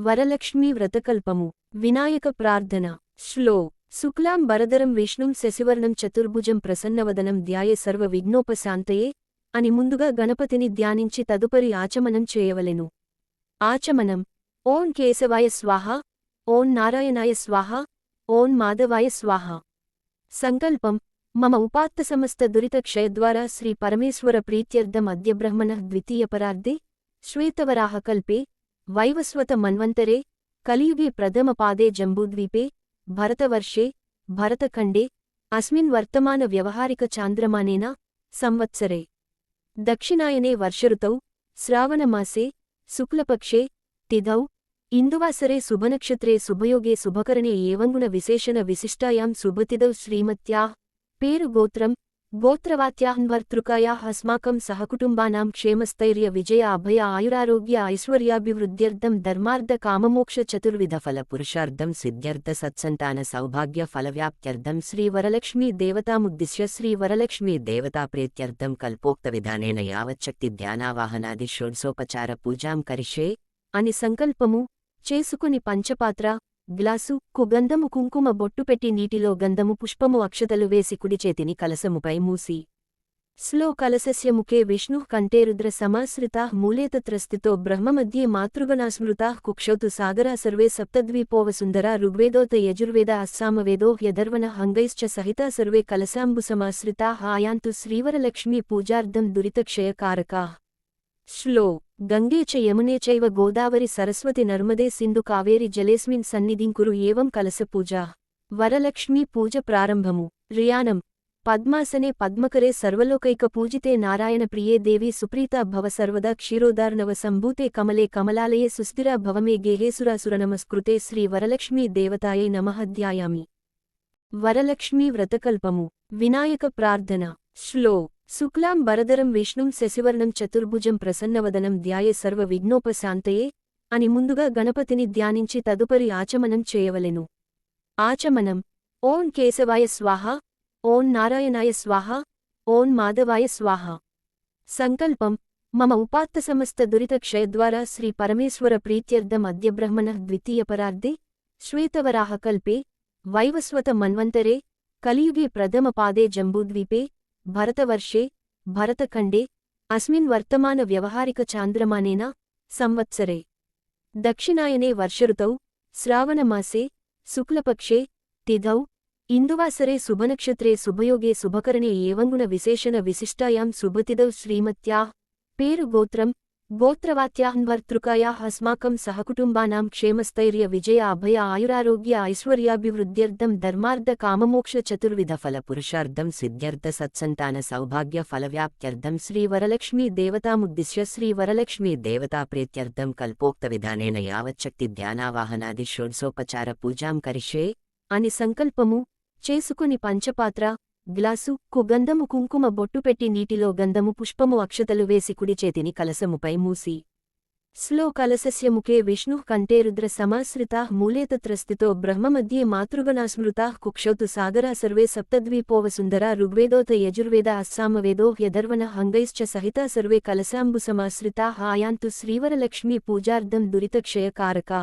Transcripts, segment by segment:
వరలక్ష్మీ వ్రతకల్పము వినాయక ప్రార్థన శ్లో శుక్లాం బరదరం విష్ణుం శశివర్ణం చతుర్భుజం ప్రసన్నవదనం ధ్యాయే సర్వ విఘ్నోపశాంతయే అని ముందుగా గణపతిని ధ్యానించి తదుపరి ఆచమనం చేయవలెను. ఆచమనం. ఓం కేశవాయ స్వాహ ఓం నారాయణాయ స్వాహ ఓం మాధవాయ స్వాహ. సంకల్పం. మమ ఉపాత్త సమస్త దురిత క్షయద్వారా శ్రీ పరమేశ్వర ప్రీత్యర్థం అద్యబ్రహ్మణ ద్వితీయ ద్వితీయపరార్ధే శ్వేతవరాహకల్పే ವೈವಸ್ವತ ಮನ್ವಂತರೆ, ಕಲಿಯುಗೆ ಪ್ರಥಮ ಪಾದೆ ಜಂಬೂದ್ವೀಪೆ ಭರತವರ್ಷೆ ಭರತಖಂಡೆ ಅಸ್ಮಿನ್ ವರ್ತಮಾನ ವ್ಯವಹಾರಿಕ ಚಾಂದ್ರಮಾನೇನ, ಸಂವತ್ಸರೆ. ದಕ್ಷಿಣಾಯನೆ ವರ್ಷಋತೌ, ಶ್ರಾವಣ ಮಾಸೆ, ಶುಕ್ಲಪಕ್ಷೆ ತಿಧೌ ಇಂದುವಾಸರೆ ಶುಭನಕ್ಷತ್ರೆ ಶುಭಯೋಗೆ ಶುಭಕರಣೆ ಏವಂಗುಣ ವಿಶೇಷಣ ವಿಶಿಷ್ಟಾಯಾಂ ಶುಭತಿದೌ ಶ್ರೀಮತ್ಯಾ ಪೇರುಗೋತ್ರಂ గోత్రం అస్మాకం సహకుటుంబానాం క్షేమస్థైర్య విజయ అభయ ఆయురారోగ్య ఐశ్వర్యాభివృద్ధ్యర్థం ధర్మార్థ కామమోక్ష చతుర్విధ ఫల పురుషార్థం సిద్ధ్యర్థ సత్సంతాన సౌభాగ్య ఫలవ్యాప్త్యర్థం శ్రీ వరలక్ష్మీ దేవతాముద్దిశ్య శ్రీ వరలక్ష్మీ దేవతా ప్రీత్యర్థం కల్పోక్త విధానేన యావచ్చక్తి ధ్యానావాహనాది షోడ్సోపచార పూజాం కరిషే అని సంకల్పము చేసుకుని పంచపాత్ర గ్లాసు కు గంధము కుంకుమ బొట్టు పెట్టి నీటిలో గంధము పుష్పము అక్షతలు వేసి కుడిచేతిని కలసముపై మూసి. స్లో కలసస్యముఖే ముఖే కంటే రుద్ర సమాశ్రితా మూలేతత్రస్థితో బ్రహ్మమధ్యే మాతృగణాస్మృతా కుక్షోతు సాగరా సర్వే సప్తద్వీపోవసుందరా ఋగ్వేదోత యజుర్వేద అస్సామవేదో హ్యధర్వణ హంగైశ్చ సహితా సర్వే కలశాంబుసమాశ్రితా ఆయాంతు శ్రీవరలక్ష్మీ పూజార్థం దురితక్షయకారకా శ్లో గంగే చ యమునే చైవ గోదావరి సరస్వతి నర్మదే సింధు కావేరి జలేస్మిన్ సన్నిధింకురు ఏవం కలస పూజ. వరలక్ష్మీ పూజ ప్రారంభము. రియానం పద్మాసనే పద్మకరే సర్వలోకైక పూజితే నారాయణ ప్రియే దేవి సుప్రీతా భవ సర్వదా క్షీరోదార్ణవ సంభూతే కమలే కమలాలయే సుస్థిరా భవమే గేహేసురాసుర నమస్కృతే శ్రీ వరలక్ష్మీ దేవతాయై నమః ధ్యాయామి. వరలక్ష్మీ వ్రతకల్పము. వినాయక ప్రార్థన. శ్లో శుక్లాం బరదరం విష్ణుం శశివర్ణం చతుర్భుజం ప్రసన్నవదనం ధ్యాయే సర్వ విఘ్నోపశాంతయే అని ముందుగా గణపతిని ధ్యానించి తదుపరి ఆచమనం చేయవలెను. ఆచమనం. ఓం కేశవాయ స్వాహ. ఓం నారాయణాయ స్వాహ. ఓం మాధవాయ స్వాహ. సంకల్పం. మమ ఉపాత్త సమస్త దురిత క్షయద్వారా శ్రీ పరమేశ్వర ప్రీత్యర్థం అద్యబ్రహ్మణ ద్వితీయ ద్వితీయపరార్ధే శ్వేతవరాహ కల్పే వైవస్వత మన్వంతరే కలియుగే ప్రథమ పాదే జంబూద్వీపే भरतवर्षे भरतखण्डे अस्मिन् वर्तमानव्यवहारिकचान्द्रमानेन संवत्सरे दक्षिणायने वर्षऋतौ श्रावणमासे शुक्लपक्षे तिथौ इन्दुवासरे शुभनक्षत्रे शुभयोगे शुभकरणे ಏವಂಗುಣ ವಿಶೇಷಣ ವಿಶಿಷ್ಟಾಯಾಂ ಶುಭತಿದೌ ಶ್ರೀಮತ್ಯಾ ಪೇರು ಗೋತ್ರಂ పేరు అస్మాకం సహకుటుంబానాం క్షేమస్థైర్య విజయ అభయ ఆయురారోగ్య ఐశ్వర్యాభివృద్ధ్యర్థం ధర్మార్థ కామమోక్ష చతుర్విధ ఫల పురుషార్థం సిద్ధ్యర్థ సత్సంతాన సౌభాగ్య ఫలవ్యాప్త్యర్థం శ్రీ వరలక్ష్మీ దేవతాముద్దిశ్య శ్రీ వరలక్ష్మీ దేవతా ప్రీత్యర్థం కల్పోక్త విధానేన యావచ్చక్తి ధ్యానావాహనాది షోడ్సోపచార పూజాం కరిషే అని సంకల్పము చేసుకుని పంచపాత్ర గ్లాసు కు గంధము కుంకుమ బొట్టు పెట్టి నీటిలో గంధము పుష్పము అక్షతలు వేసి కుడిచేతిని కలసముపై మూసి. స్లో కలసస్య ముఖే విష్ణుః కంఠే రుద్ర సమాశ్రితా మూలేతత్రస్థితో బ్రహ్మమధ్యే మాతృగణాస్మృతా కుక్షోతు సాగరా సర్వే సప్తద్వీపోవసుందరా ఋగ్వేదోత యజుర్వేద అస్సామవేదో హ్యధర్వణ హంగైశ్చ సహితా సర్వే కలశాంబుసమాశ్రితా ఆయాంతు శ్రీవరలక్ష్మీ పూజార్థం దురితక్షయకారకా.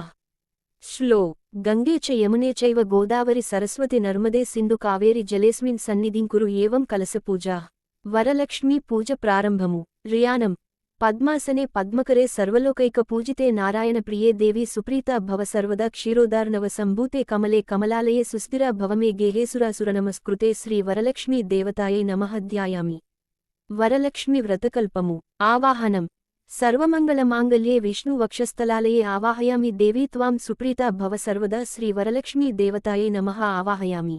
శ్లో గంగేచ యమునే చైవ గోదావరి సరస్వతి నర్మదే సింధు కావేరి జలేస్మిన్ సన్నిధింకురు ఏవం కలస పూజా. వరలక్ష్మీ పూజ ప్రారంభము. రియానం పద్మాసనే పద్మకరే సర్వలోకైక పూజితే నారాయణ ప్రియే దేవి సుప్రీత భవ సర్వదా క్షీరోదార్ణవ సంభూతే కమలే కమలాలయే సుస్థిర భవమే గేహేసురాసుర నమస్కృతే శ్రీ వరలక్ష్మీ దేవతాయై నమహధ్యాయామి వరలక్ష్మి వ్రతకల్పము. ఆవాహనం. సర్వమంగళమాంగళ్యే విష్ణు వక్షస్థలాలయే ఆవాహయామి దేవీ త్వాం సుప్రీత భవ సర్వదా శ్రీ వరలక్ష్మీ దేవతాయే నమః ఆవాహయామి.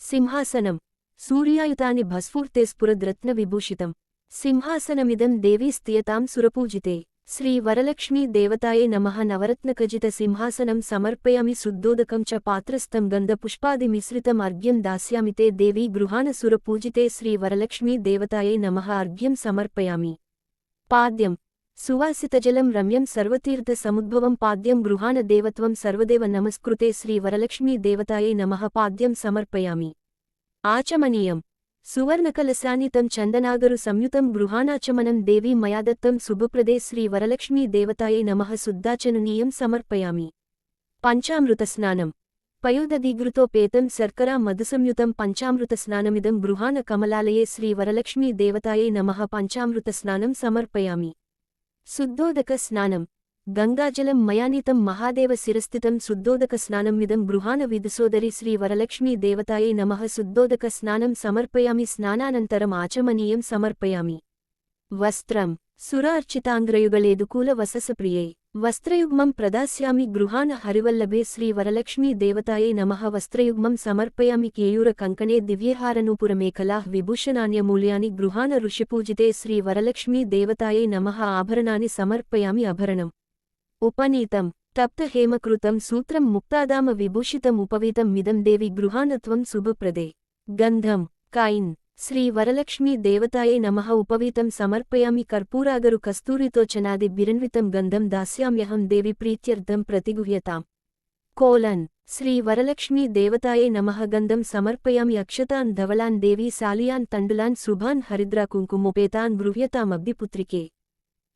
సింహాసనం. సూర్యాయుతాని భస్ఫూర్తే స్ఫురద్రత్న విభూషితం. సింహాసనమిదం దేవీ స్థియతాం సురపూజితే. శ్రీ వరలక్ష్మీ దేవతాయే నమః నవరత్నకజిత సింహాసనం సమర్పయామి శుద్ధోదకం చ పాత్రస్థం గంధపుష్పాది మిశ్రితం అర్ఘ్యం దాస్యామితే దేవీ గృహాన సురపూజితే శ్రీ వరలక్ష్మీ దేవతాయే నమః అర్ఘ్యం సమర్పయామి. పాద్యం. సువాసితజలం రమ్యం సర్వతీర్థ సముద్భవం పాద్యం గృహాణ దేవత్వం సర్వదేవ నమస్కృతే శ్రీ వరలక్ష్మీ దేవతాయే నమః పాద్యం సమర్పయామి. ఆచమనీయం. సువర్ణకలశానితం చందనాగరు సంయుతం గృహాణాచమనం దేవీ మయాదత్తం శుభప్రదే శ్రీ వరలక్ష్మీ దేవతాయే నమః శుద్ధాచనునీయం సమర్పయామి. పంచామృత పయోదధిగృతో పేతం శర్కరా మధుసంయుతం పంచామృత స్నానమిదం గృహాణ కమలాలయే శ్రీ వరలక్ష్మీ దేవతాయే నమః పంచామృత స్నానం సమర్పయామి. శుద్ధోదక స్నానం. గంగాజలం మయానీతం మహాదేవ శిరస్థితం శుద్ధోదక స్నానమిదం గృహాణ విదుసోదరి శ్రీ వరలక్ష్మీ దేవతాయే నమ శుద్ధోదక స్నానం సమర్పయామి స్నానానంతరం ఆచమనీయం సమర్పయామి. వస్త్రం. సురార్చితాంగ్రయుగళేదుకూల వససప్రియై వస్త్రయుగ్మం ప్రదాస్యామి గృహాణ హరివల్లభే శ్రీ వరలక్ష్మీ దేవతాయే నమః. వస్త్రయుగ్మం సమర్పయామి కేయూర కంకణే దివ్యహారనూపురమేఖలాః విభూషణాన్యమూల్యాని గృహాణ ఋషిపూజితే శ్రీ వరలక్ష్మీ దేవతాయే నమః. ఆభరణాని సమర్పయామి అభరణం. ఉపనీతం. తప్త హేమకృతం సూత్రం ముక్తాదామ విభూషితం ఉపవీతం మిదం దేవి గృహాణత్వం శుభప్రదే. గంధం. కాయిన్ శ్రీ వరలక్ష్మీ దేవతాయై నమః ఉపవీతం సమర్పయామి కర్పూరాగరు కస్తూరితో చనాది బిరన్వితం గంధం దాస్యామ్యహం దేవి ప్రీత్యర్థం ప్రతిగుహ్యతాం కోలన్ శ్రీ వరలక్ష్మీ దేవతాయై నమః గంధం సమర్పయామి అక్షతాన్ ధవళాన్ దేవీ సాలియాన్ తండులాన్ శుభాన్ హరిద్రా కుంకుమోపేతాన్ గృహ్యతామబ్దిపుత్రికే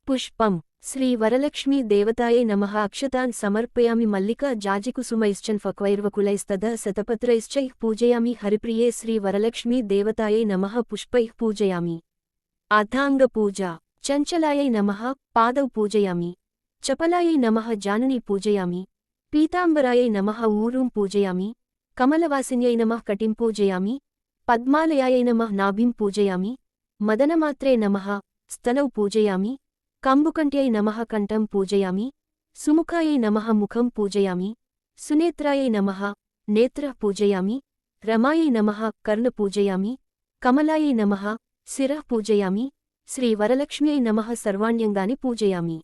పుష్పం శ్రీ వరలక్ష్మీ దేవతాయే నమ. అక్షతాన్ సమర్పయామి మల్లిక జాజికుసుమైశ్చన్ ఫక్వైర్వకులైస్తద శతపత్రైశ్చై పూజయామి. హరిప్రియే శ్రీ వరలక్ష్మీ దేవతాయే నమ. పుష్పై పూజయామి. అథాంగ పూజ. చంచలాయై నమ. పాదౌ పూజయామి. చపలాయై నమ. జానని పూజయామి. పీతాంబరాయై నమ. ఊరూం పూజయామి. కమలవాసిన్యై నమ. కటిం పూజయామి. పద్మాలయాయై నమ. నాభిం పూజయామి. మదనమాత్రే నమ. స్తనౌ పూజయామి. కంబుకంట్యై నమః కంఠం పూజయామి సుముఖాయై నమః ముఖం పూజయామి సునేత్రాయై నమః నేత్ర పూజయామి రమాయై నమః కర్ణ పూజయామి కమలాయై నమః శిర పూజయామి శ్రీ వరలక్ష్మ్యై నమః సర్వాణ్యంగాని పూజయామి.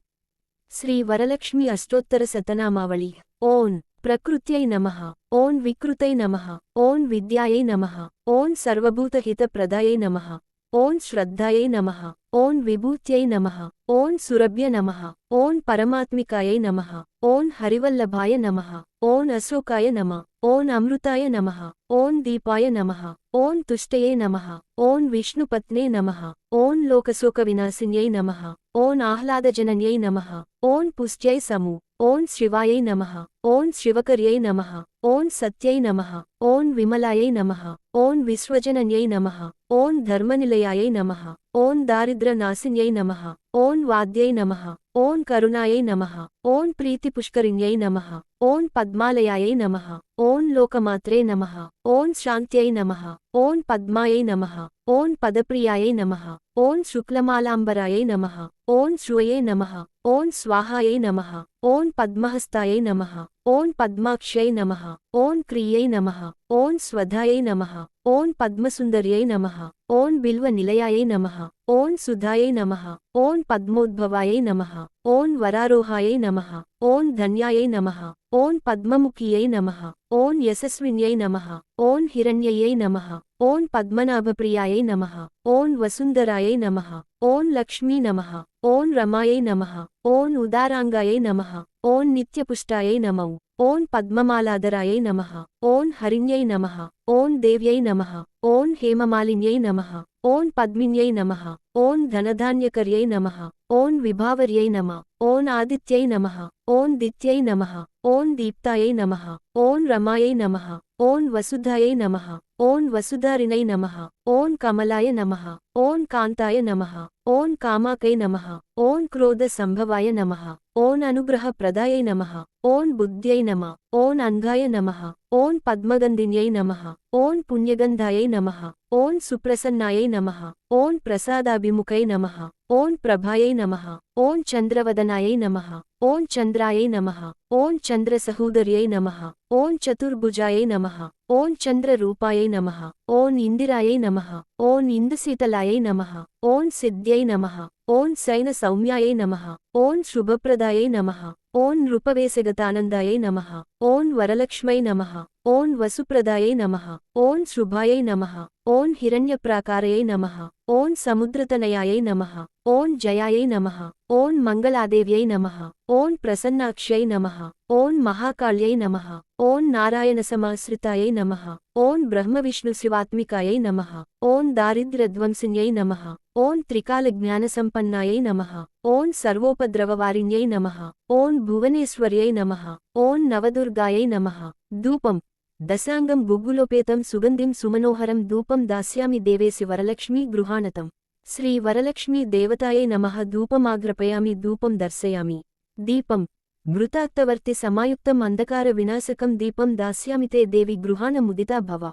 శ్రీ వరలక్ష్మి అష్టోత్తర శతనామావళి ఓన్ ప్రకృత్యై నమః ఓన్ వికృతై నమః ఓన్ విద్యాయై నమః ఓన్ సర్వభూతహితప్రదాయై నమః. ఓం శ్రద్ధాయై నమః ఓం విభూత్యై నమః ఓం సురభ్య నమః ఓం పరమాత్మికాయై నమః ఓం హరివల్లభాయ నమః ఓం అశోకాయ నమ ఓం అమృతాయ నమః ఓం దీపాయ నమః ఓం తుష్టయే నమః ఓం విష్ణుపత్నే నమః ఓం లోకశోక వినాశిన్యై నమః ఓం ఆహ్లాదజనన్యై నమః ఓం పుష్ట్యై సము ఓం శివాయై నమః ఓం శివకర్యై నమః ఓం సత్యై నమః ఓం విమలాయై నమః ఓం విశ్వజనన్యై నమః ఓం ధర్మనిలయాయై నమః ఓం దారిద్ర్యనాశిన్యై నమః ఓం వాద్యై నమః ఓం కరుణాయై నమః ఓం ప్రీతిపుష్కరిణ్యై నమః ఓం పద్మాలయాయై నమః ఓం లోకమాత్రే నమః ఓం శాంత్యై నమః ఓం పద్మాయై నమః ఓం పదప్రియాయై నమః ఓం శుక్లమాలాంబరాయై నమః ఓం శ్రుయే నమః ఓం స్వాహాయై నమః ఓం పద్మహస్తాయై నమః ఓం పద్మాక్షై నమః ఓం క్రియై నమః ఓం స్వధాయై నమః ఓం పద్మసుందర్యై నమః ఓం బిల్వ నిలయాయై నమః ఓం సుధాయై నమః ఓం పద్మోద్భవాయై నమః ఓం వరారోహాయై నమః ఓం ధన్యాయై నమః ఓం పద్మముఖియై నమః ఓం యశస్విన్యై నమః ఓం హిరణ్యయై నమః ఓం పద్మనాభప్రియాయై నమః ఓం వసుందరాయై నమః ఓం లక్ష్మీ నమః ఓం రమాయై నమః ఓం ఉదారాంగాయై నమః ఓం నిత్యపుష్టాయై నమౌ ఓం పద్మమాలాధరాయై నమః ఓం హరిణ్యై నమః ఓం దేవ్యై నమః ఓం హేమమాలిన్యై నమః ఓం పద్మిన్యై నమః ఓం ధనధాన్యకర్యై నమః ఓం విభావర్యై నమ ఓం ఆదిత్యై నమః ఓం దిత్యై నమః ఓం దీప్తాయై నమః ఓం రమాయై నమః ఓం వసుధాయై నమః ఓం వసుధారిణై నమః ఓం కమలాయ నమః ఓం కాంతాయ నమః ఓం కామాకై నమః ఓం క్రోధ సంభవాయ నమః ఓం అనుగ్రహ ప్రదాయై నమః ఓం బుద్ధ్యై నమ ఓం అంగాయ నమః ఓం పద్మగంధిన్యై నమః ఓం పుణ్యగంధాయై నమః ఓం సుప్రసన్నాయై నమః ఓం ప్రసాదాభిముఖై నమః ఓం ప్రభాయై నమః ఓం చంద్రవదనాయై నమః ఓం చంద్రాయై నమః ఓం చంద్రసహోదర్యై నమః ఓం చతుర్భుజాయై నమ. ఓం చంద్రరూపాయై నమ. ఓం ఇందిరాయై నమ. ఓం ఇందుశీతలాయై నమ. ఓం సిద్ధ్యై నమ. ఓం శైన సౌమ్యాయై నమ ఓం శుభప్రదాయై నమ ఓం నృపవేశగతానందాయై నమ ఓం వరలక్ష్మై నమ ఓం వసుప్రదాయై నమ ఓం శుభాయై నమః ఓం హిరణ్యప్రాకారయై నమ ఓం సముద్రతనయాయై నమ ఓం జయాయై నమ ఓం మంగళాదేవ్యై నమ ఓం ప్రసన్నాక్ష్యై నమ ఓం మహాకాళ్యై నమః ఓం నారాయణసమాశ్రితాయై నమః ఓం బ్రహ్మవిష్ణుశివాత్మికాయై నమ ఓం దారిద్ర్యధ్వంసిన్యై నమ ఓం త్రికాల జ్ఞానసంపన్నాయై నమ. ఓం సర్వోపద్రవవారిణ్యై నమ. ఓం భువనేశ్వర్యై నమ. ఓం నవదుర్గాయై నమ. ధూపం. దశాంగం గుగ్గులోపేతం సుగంధిం సుమనోహరం ధూపం దాస్యామి దేవేసి వరలక్ష్మీ గృహాణతం శ్రీ వరలక్ష్మీ దేవతాయై నమ ధూపమాగ్రపయామి ధూపం దర్శయామి. దీపం. మృతాత్తవర్తి సమాయుక్తం అంధకార వినాశకం దీపం దాస్యామితే దేవి గృహాణ ముదితా భవ.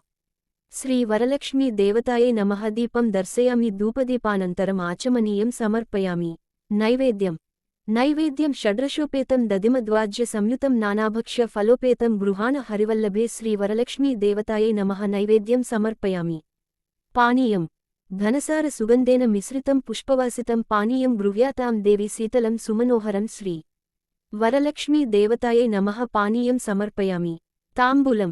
శ్రీ వరలక్ష్మీ దేవతాయే నమః. దీపం దర్శయామి. ధూపదీపానంతరం ఆచమనీయం సమర్పయామి. నైవేద్యం. నైవేద్యం షడ్రశోపేతం దదిమద్వాజ్య సంయుతం నానాభక్ష్య ఫలోపేతం గృహాణ హరివల్లభే శ్రీ వరలక్ష్మీ దేవతాయే నమః. నైవేద్యం సమర్పయామి. పానీయం. ఘనసార సుగంధేన మిశ్రితం పుష్పవాసితం పానీయం గృహ్యాతాం దేవి శీతలం సుమనోహరం శ్రీ వరలక్ష్మీ దేవతాయే నమః. పానీయం సమర్పయామి. తాంబూలం.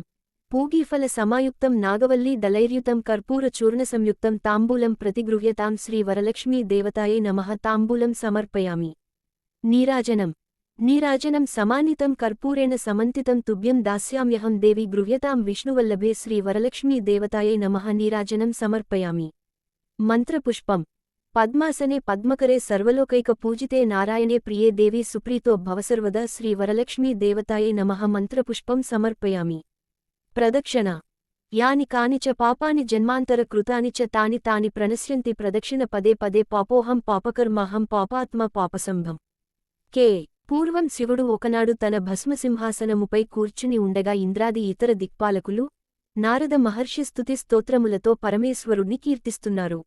పూగీఫల సమాయుక్తం నాగవల్లి దళైర్యుతం కర్పూర చూర్ణ సంయుక్తం తాంబూలం ప్రతిగృహ్యతాం శ్రీ వరలక్ష్మీ దేవతాయే నమః తాంబూలం సమర్పయామి. నీరాజనం. నీరాజనం సమానితం కర్పూరేణ సమంతితం తుభ్యం దాస్యామ్యహం దేవి గృహ్యతాం విష్ణువల్లభే శ్రీ వరలక్ష్మీ దేవతాయే నమః నీరాజనం సమర్పయామి. మంత్రపుష్పం. పద్మాసనే పద్మకరే సర్వలోకైక పూజితే నారాయణే ప్రియే దేవి సుప్రీతో భవసర్వదా శ్రీ వరలక్ష్మీ దేవతాయే నమః మంత్రపుష్పం సమర్పయామి. ప్రదక్షిణ. యాని కానిచ పాపాని జన్మాంతర కృతానిచ తాని తాని ప్రణశ్యంతి ప్రదక్షిణ పదే పదే పాపోహం పాపకర్మాహం పాపాత్మ పాపసంభం. కే. పూర్వం శివుడు ఒకనాడు తన భస్మసింహాసనముపై కూర్చుని ఉండగా ఇంద్రాది ఇతర దిక్పాలకులు నారద మహర్షి స్థుతి స్తోత్రములతో పరమేశ్వరుణ్ణి కీర్తిస్తున్నారు.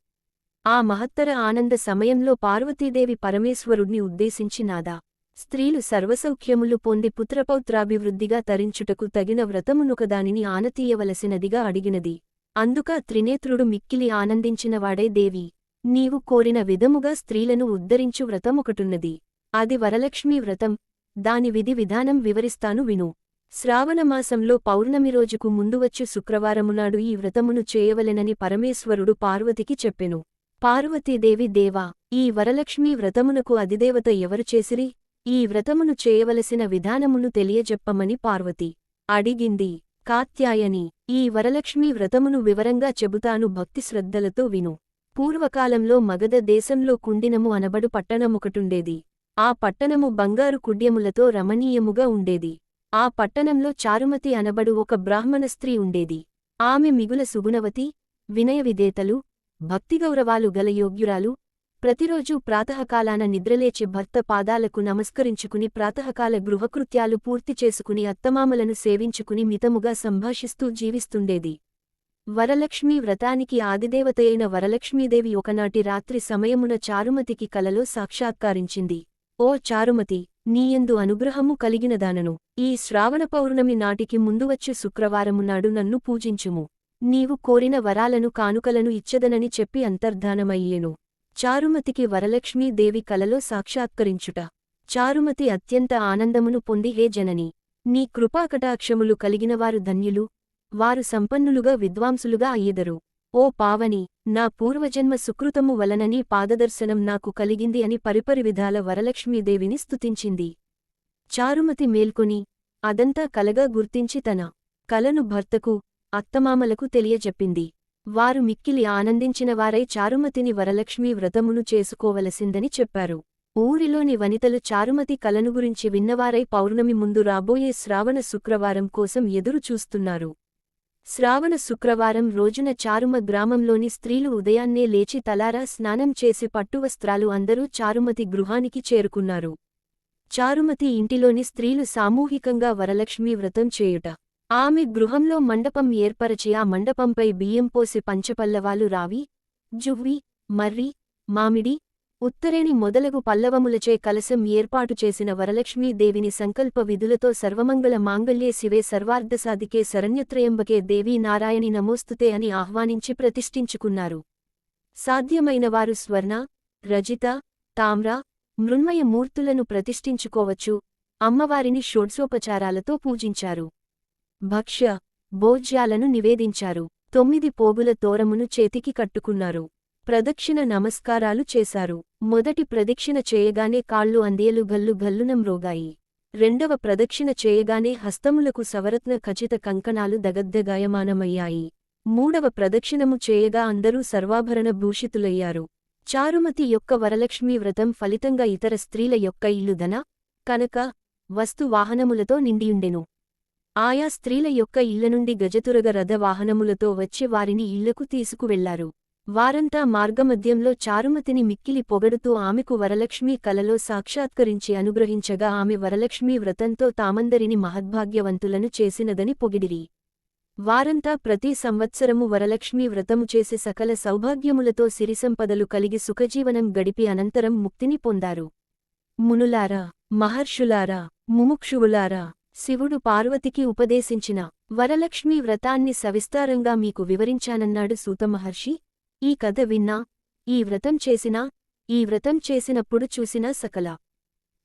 ఆ మహత్తర ఆనంద సమయంలో పార్వతీదేవి పరమేశ్వరుణ్ణి ఉద్దేశించి నాదా. స్త్రీలు సర్వసౌఖ్యములు పొంది పుత్రపౌత్రాభివృద్ధిగా తరించుటకు తగిన వ్రతమునొకదానిని ఆనతీయవలసినదిగా అడిగినది. అందుక త్రినేత్రుడు మిక్కిలి ఆనందించినవాడే దేవి నీవు కోరిన విధముగా స్త్రీలను ఉద్ధరించు వ్రతమొకటున్నది. అది వరలక్ష్మీ వ్రతం దాని విధి విధానం వివరిస్తాను విను. శ్రావణమాసంలో పౌర్ణమి రోజుకు ముందువచ్చు శుక్రవారమునాడు ఈ వ్రతమును చేయవలెనని పరమేశ్వరుడు పార్వతికి చెప్పెను. పార్వతీదేవి దేవా ఈ వరలక్ష్మీ వ్రతమునకు అధిదేవత ఎవరు చేసిరి? ఈ వ్రతమును చేయవలసిన విధానమును తెలియజెప్పమని పార్వతి అడిగింది. కాత్యాయని ఈ వరలక్ష్మీ వ్రతమును వివరంగా చెబుతాను భక్తి శ్రద్ధలతో విను. పూర్వకాలంలో మగధ దేశంలో కుండినము అనబడు పట్టణమొకటుండేది. ఆ పట్టణము బంగారు కుడ్యములతో రమణీయముగా ఉండేది. ఆ పట్టణంలో చారుమతి అనబడు ఒక బ్రాహ్మణ స్త్రీ ఉండేది. ఆమె మిగుల సుగుణవతి వినయ విధేతలు భక్తిగౌరవాలు గల యోగ్యురాలు ప్రతిరోజూ ప్రాతకాలాన నిద్రలేచి భర్త పాదాలకు నమస్కరించుకుని ప్రాతకాల గృహకృత్యాలు పూర్తి చేసుకుని అత్తమామలను సేవించుకుని మితముగా సంభాషిస్తూ జీవిస్తుండేది. వరలక్ష్మీ వ్రతానికి ఆదిదేవతయైన వరలక్ష్మీదేవి ఒకనాటి రాత్రి సమయమున చారుమతికి కలలో సాక్షాత్కారించింది. ఓ చారుమతి నీయందు అనుగ్రహము కలిగినదానను. ఈ శ్రావణ పౌర్ణమి నాటికి ముందువచ్చు శుక్రవారమునాడు నన్ను పూజించుము. నీవు కోరిన వరాలను కానుకలను ఇచ్చదనని చెప్పి అంతర్ధానమయ్యేను. చారుమతికి వరలక్ష్మీదేవి కలలో సాక్షాత్కరించుట. చారుమతి అత్యంత ఆనందమును పొంది హే జనని నీ కృపాకటాక్షములు కలిగినవారు ధన్యులు. వారు సంపన్నులుగా విద్వాంసులుగా అయ్యెదరు. ఓ పావని నా పూర్వజన్మ సుకృతము వలనని పాదదర్శనం నాకు కలిగింది అని పరిపరి విధాల వరలక్ష్మీదేవిని స్తుతించింది. చారుమతి మేల్కొని అదంతా కలగా గుర్తించి తన కలను భర్తకు అత్తమామలకు తెలియజెప్పింది. వారు మిక్కిలి ఆనందించినవారై చారుమతిని వరలక్ష్మీ వ్రతమును చేసుకోవలసిందని చెప్పారు. ఊరిలోని వనితలు చారుమతి కలను గురించి విన్నవారై పౌర్ణమి ముందు రాబోయే శ్రావణ శుక్రవారం కోసం ఎదురు చూస్తున్నారు. శ్రావణ శుక్రవారం రోజున చారుమ గ్రామంలోని స్త్రీలు ఉదయాన్నే లేచి తలారా స్నానం చేసి పట్టువస్త్రాలు అందరూ చారుమతి గృహానికి చేరుకున్నారు. చారుమతి ఇంటిలోని స్త్రీలు సామూహికంగా వరలక్ష్మీ వ్రతం చేయుట ఆమె గృహంలో మండపం ఏర్పరచి ఆ మండపంపై బియ్యం పోసి పంచపల్లవాలు రావి జువ్వి మర్రి మామిడి ఉత్తరేణి మొదలగు పల్లవములచే కలశం ఏర్పాటు చేసిన వరలక్ష్మీదేవిని సంకల్ప విధులతో సర్వమంగళ మాంగళ్యే శివే సర్వార్ధసాధికే శరణ్యత్రయంబకే దేవీ నారాయణి నమోస్తుతే అని ఆహ్వానించి ప్రతిష్ఠించుకున్నారు. సాధ్యమైనవారు స్వర్ణ రజిత తామ్ర మృన్మయ మూర్తులను ప్రతిష్ఠించుకోవచ్చు. అమ్మవారిని షోడ్సోపచారాలతో పూజించారు. భక్ష్య భోజ్యాలను నివేదించారు. తొమ్మిది పోగుల తోరమును చేతికి కట్టుకున్నారు. ప్రదక్షిణ నమస్కారాలు చేశారు. మొదటి ప్రదక్షిణ చేయగానే కాళ్ళు అందేలు గల్లు గల్లున మ్రోగాయి రెండవ ప్రదక్షిణ చేయగానే హస్తములకు సవరత్న ఖచిత కంకణాలు దగద్దగాయమానమయ్యాయి మూడవ ప్రదక్షిణము చేయగా అందరూ సర్వాభరణ భూషితులయ్యారు. చారుమతి యొక్క వరలక్ష్మీ వ్రతం ఫలితంగా ఇతర స్త్రీల యొక్క ఇల్లుదన కనుక కనక వస్తు వాహనములతో నిండియుండెను. ఆయా స్త్రీల యొక్క ఇళ్ళ నుండి గజతురగ రథ వాహనములతో వచ్చి వారిని ఇళ్ళకు తీసుకువెళ్ళారు. వారంతా మార్గమధ్యంలో చారుమతిని మిక్కిలి పొగడుతూ ఆమెకు వరలక్ష్మీ కలలో సాక్షాత్కరించి అనుగ్రహించగా ఆమె వరలక్ష్మీ వ్రతంతో తామందరిని మహద్భాగ్యవంతులను చేసినదని పొగిడిరి. వారంతా ప్రతి సంవత్సరము వరలక్ష్మీ వ్రతము చేసి సకల సౌభాగ్యములతో సిరిసంపదలు కలిగి సుఖజీవనం గడిపి అనంతరం ముక్తిని పొందారు. మునులారా మహర్షులారా ముముక్షువులారా శివుడు పార్వతికి ఉపదేశించిన వరలక్ష్మీ వ్రతాన్ని సవిస్తారంగా మీకు వివరించానన్నాడు సూతమహర్షి. ఈ కథ విన్నా ఈ వ్రతం చేసినా ఈ వ్రతం చేసినప్పుడు చూసినా సకల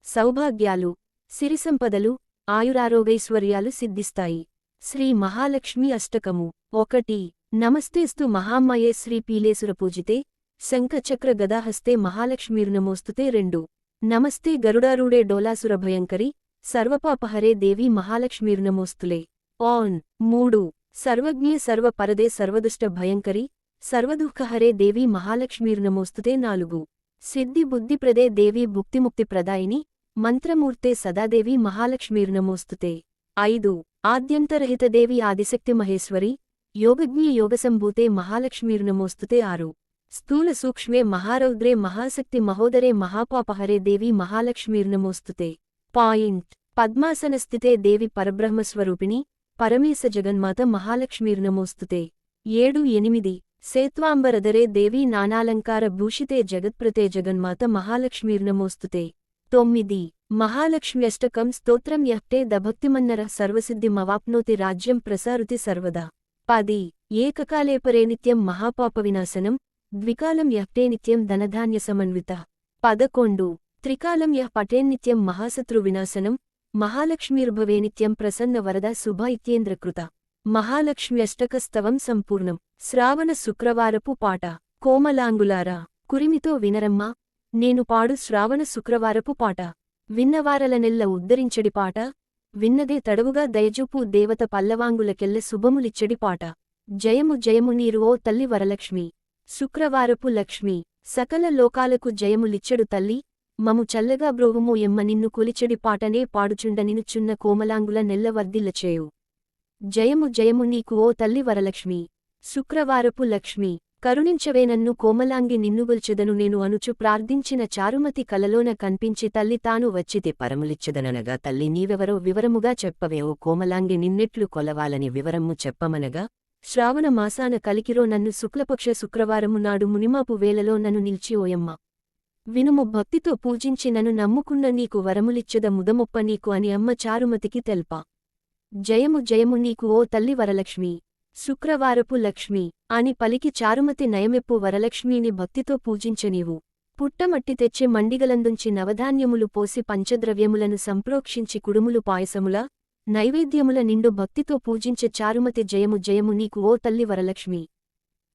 సౌభాగ్యాలు సిరిసంపదలు ఆయురారోగైశ్వర్యాలు సిద్ధిస్తాయి. శ్రీ మహాలక్ష్మి అష్టకము ఒకటి. నమస్తేస్తు మహామ్మయే శ్రీ పీలేసుర పూజితే శంఖచక్ర గదాహస్తే మహాలక్ష్మీర్నమోస్తుతే రెండు. నమస్తే గరుడారూడే డోలాసుర భయంకరి సర్వపాపహరే దేవి మహాలక్ష్మీర్నమోస్తులే. ఆన్. మూడు. సర్వజ్ఞే సర్వ పరదే సర్వదుష్ట భయంకరి సర్వదుఃఖహరే దేవి మహాలక్ష్మీర్నమోస్తుతే నాలుగు. సిద్ధి బుద్ధిప్రదే దేవి భుక్తిముక్తి ప్రదాయిని మంత్రమూర్తే సదాదేవి మహాలక్ష్మీర్నమోస్తుతే. ఐదు. ఆద్యంతరహితదేవి ఆదిశక్తి మహేశ్వరి యోగజ్ఞే యోగసంభూతే మహాలక్ష్మీర్నమోస్తుతే ఆరు. స్థూల సూక్ష్మే మహారౌద్రే మహాశక్తి మహోదరే మహాపాపహరే దేవి మహాలక్ష్మీర్నమోస్తుతే. పాయింట్. పద్మాసన స్థితే దేవి పరబ్రహ్మస్వరూపిణి పరమేశ జగన్మాత మహాలక్ష్మీర్నమోస్తుతే. ఏడు ఎనిమిది. సేత్వాంబరదరే దేవీ నానాలంకార భూషితే జగత్ప్రతే జగన్మాత మహాలక్ష్మీర్నమోస్తుతే. తొమ్మిది. మహాలక్ష్మ్యష్టకం స్తోత్రం యహ్తే దభక్తిమన్నర సర్వసిద్ధిమవాప్నోతి రాజ్యం ప్రసారుతి సర్వదా. పది. ఏకకాలేపరే నిత్యం మహాపాపవినాశనం ద్వికాలం యహ్తే నిత్యం ధనధాన్య సమన్విత. పదకొండు. త్రికాలం యః పటేన్నిత్యం మహాశత్రు వినాశనం మహాలక్ష్మీర్భవే నిత్యం ప్రసన్న వరద శుభ ఇత్యేంద్రకృత మహాలక్ష్మ్యష్టకస్తవం సంపూర్ణం. శ్రావణ శుక్రవారపు పాట. కోమలాంగులారా. కురిమితో వినరమ్మా. నేను పాడు శ్రావణ శుక్రవారపు పాట. విన్నవారల నెల్ల ఉద్ధరించడి పాట. విన్నదే తడవుగా దయజూపు దేవత పల్లవాంగులకెల్ల శుభములిచ్చడి పాట. జయము జయము నీరు ఓ తల్లి వరలక్ష్మి. శుక్రవారపు లక్ష్మి. సకల లోకాలకు జయములిచ్చడు తల్లి. మము చల్లగా బ్రోవుము ఎమ్మ నిన్ను కొలిచెడి పాటనే పాడుచుండ నినుచున్న కోమలాంగుల నెల్లవర్దిల్లచేయు జయము జయము నీకు ఓ తల్లి వరలక్ష్మి శుక్రవారపు లక్ష్మి కరుణించవే నన్ను కోమలాంగి నిన్నుగొల్చెదను నేను అనుచు ప్రార్థించిన చారుమతి కలలోన కన్పించి తల్లి తాను వచ్చితే పరములిచ్చెదననగా తల్లి నీవెవరో వివరముగా చెప్పవే ఓ కోమలాంగి నిన్నెట్లు కొలవాలని వివరము చెప్పమనగా శ్రావణ మాసాన కలికిరో నన్ను శుక్లపక్ష శుక్రవారము నాడు మునిమాపు వేలలో నన్ను నిల్చి ఓయమ్మ వినుము భక్తితో పూజించినను నమ్ముకున్న నీకు వరములిచ్చుద ముదముప్ప నీకు అని అమ్మ చారుమతికి తెల్పా. జయము జయము నీకు ఓ తల్లి వరలక్ష్మి. శుక్రవారపు లక్ష్మి. అని పలికి చారుమతి నయమెప్పు వరలక్ష్మీని భక్తితో పూజించనీవు పుట్టమట్టి తెచ్చి మండిగలందుంచి నవధాన్యములు పోసి పంచద్రవ్యములను సంప్రోక్షించి కుడుములు పాయసముల నైవేద్యముల నిండు భక్తితో పూజించే చారుమతి జయము జయము నీకు ఓ తల్లి వరలక్ష్మి.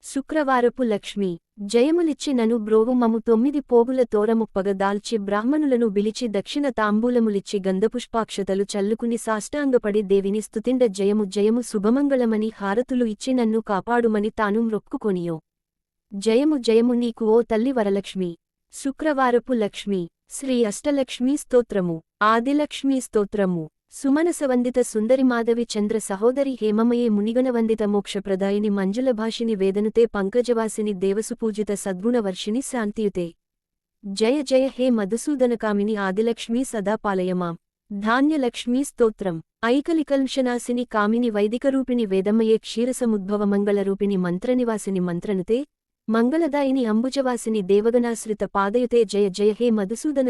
శుక్రవారపు లక్ష్మి. జయములిచ్చి నను బ్రోవుమము తొమ్మిది పోగుల తోరముప్పగ దాల్చి బ్రాహ్మణులను బిలిచి దక్షిణ తాంబూలములిచ్చి గంధపుష్పాక్షతలు చల్లుకుని సాష్టాంగపడి దేవిని స్తుతిండ జయము జయము శుభమంగళమని హారతులు ఇచ్చి నన్ను కాపాడుమని తాను మ్రొక్కుకొనియో జయము జయము నీకు ఓ తల్లి వరలక్ష్మి. శుక్రవారపు లక్ష్మి. శ్రీ అష్టలక్ష్మీ స్తోత్రము. ఆదిలక్ష్మీ స్తోత్రము. సుమనసవందిత సుందరి మాధవి చంద్ర సహోదరి హేమమయే మునిగణవందిత మోక్షప్రదాయిని మంజులభాషిని వేదనుతే పంకజవాసిని దేవసుపూజిత సద్గుణవర్షిని శాంతియుతే. జయ జయ హే మధుసూదనకామిని ఆదిలక్ష్మీ సదా పాలయమాం. ధాన్యలక్ష్మీ స్తోత్రం. ఐకలికల్షనాశిని కామిని వైదికరూపిణి వేదమయే క్షీరసముద్భవ మంగళరూపిణి మంత్రనివాసిని మంత్రనుతే. మంగళదాయిని అంబుజవాసిని దేవగణాశ్రిత పాదయుతే జయ జయ హే మధుసూదన